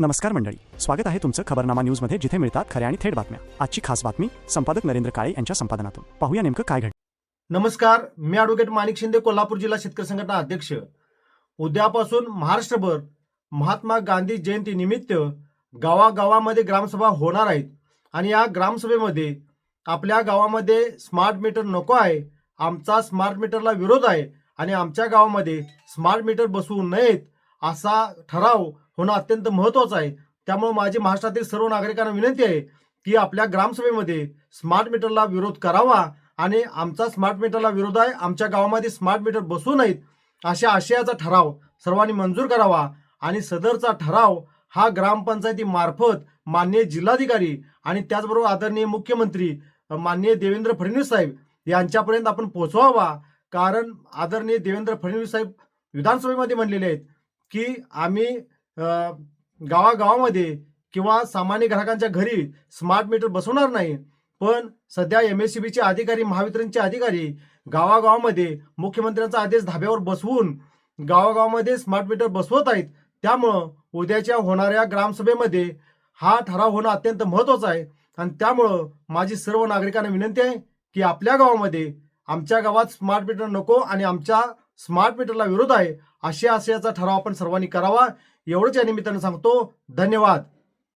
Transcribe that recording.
नमस्कार मंडळी. स्वागत आहे तुमचं खबरनामा न्यूजमध्ये जिथे मिळतात खऱ्या आणि थेट बातम्या. आजची खास बातमी संपादक नरेंद्र काळे यांच्या संपादनातून. पाहूया नेमकं काय घडलं. नमस्कार मी ॲडव्होकेट माणिक शिंदे कोल्हापूर जिल्हा शेतकरी संघटना अध्यक्ष. उद्यापासून महाराष्ट्रभर महात्मा गांधी जयंती निमित्त गावागावामध्ये ग्रामसभा होणार आहेत. आणि या ग्रामसभेमध्ये आपल्या गावामध्ये स्मार्ट मीटर नको आहे आमचा स्मार्ट मीटरला विरोध आहे आणि आमच्या गावामध्ये स्मार्ट मीटर बसवू नयेत असा ठराव होणं अत्यंत महत्त्वाचं आहे. त्यामुळे माझी महाराष्ट्रातील सर्व नागरिकांना विनंती आहे की आपल्या ग्रामसभेमध्ये स्मार्ट मीटरला विरोध करावा आणि आमचा स्मार्ट मीटरला विरोध आहे. आमच्या गावामध्ये स्मार्ट मीटर बसू नयेत अशा आशयाचा ठराव सर्वांनी मंजूर करावा आणि सदरचा ठराव हा ग्रामपंचायतीमार्फत माननीय जिल्हाधिकारी आणि त्याचबरोबर आदरणीय मुख्यमंत्री माननीय देवेंद्र फडणवीस साहेब यांच्यापर्यंत आपण पोहोचवावा. कारण आदरणीय देवेंद्र फडणवीस साहेब विधानसभेमध्ये म्हणलेले आहेत. की आम्ही गावागावामध्ये किंवा सामान्य ग्राहकांच्या घरी स्मार्ट मीटर बसवणार नाही. पण सध्या एम एस सी बीचे अधिकारी महावितरणचे अधिकारी गावागावामध्ये मुख्यमंत्र्यांचा आदेश धाब्यावर बसवून गावागावामध्ये स्मार्ट मीटर बसवत आहेत. त्यामुळं उद्याच्या होणाऱ्या ग्रामसभेमध्ये हा ठराव होणं अत्यंत महत्त्वाचं आहे. आणि त्यामुळं माझी सर्व नागरिकांना विनंती आहे की आपल्या गावामध्ये आमच्या गावात स्मार्ट मीटर नको आणि आमच्या स्मार्ट मीटरला विरोध आहे. अशा आशयाचा ठराव आपण सर्वांनी करावा. एवढंच या निमित्तानं सांगतो. धन्यवाद.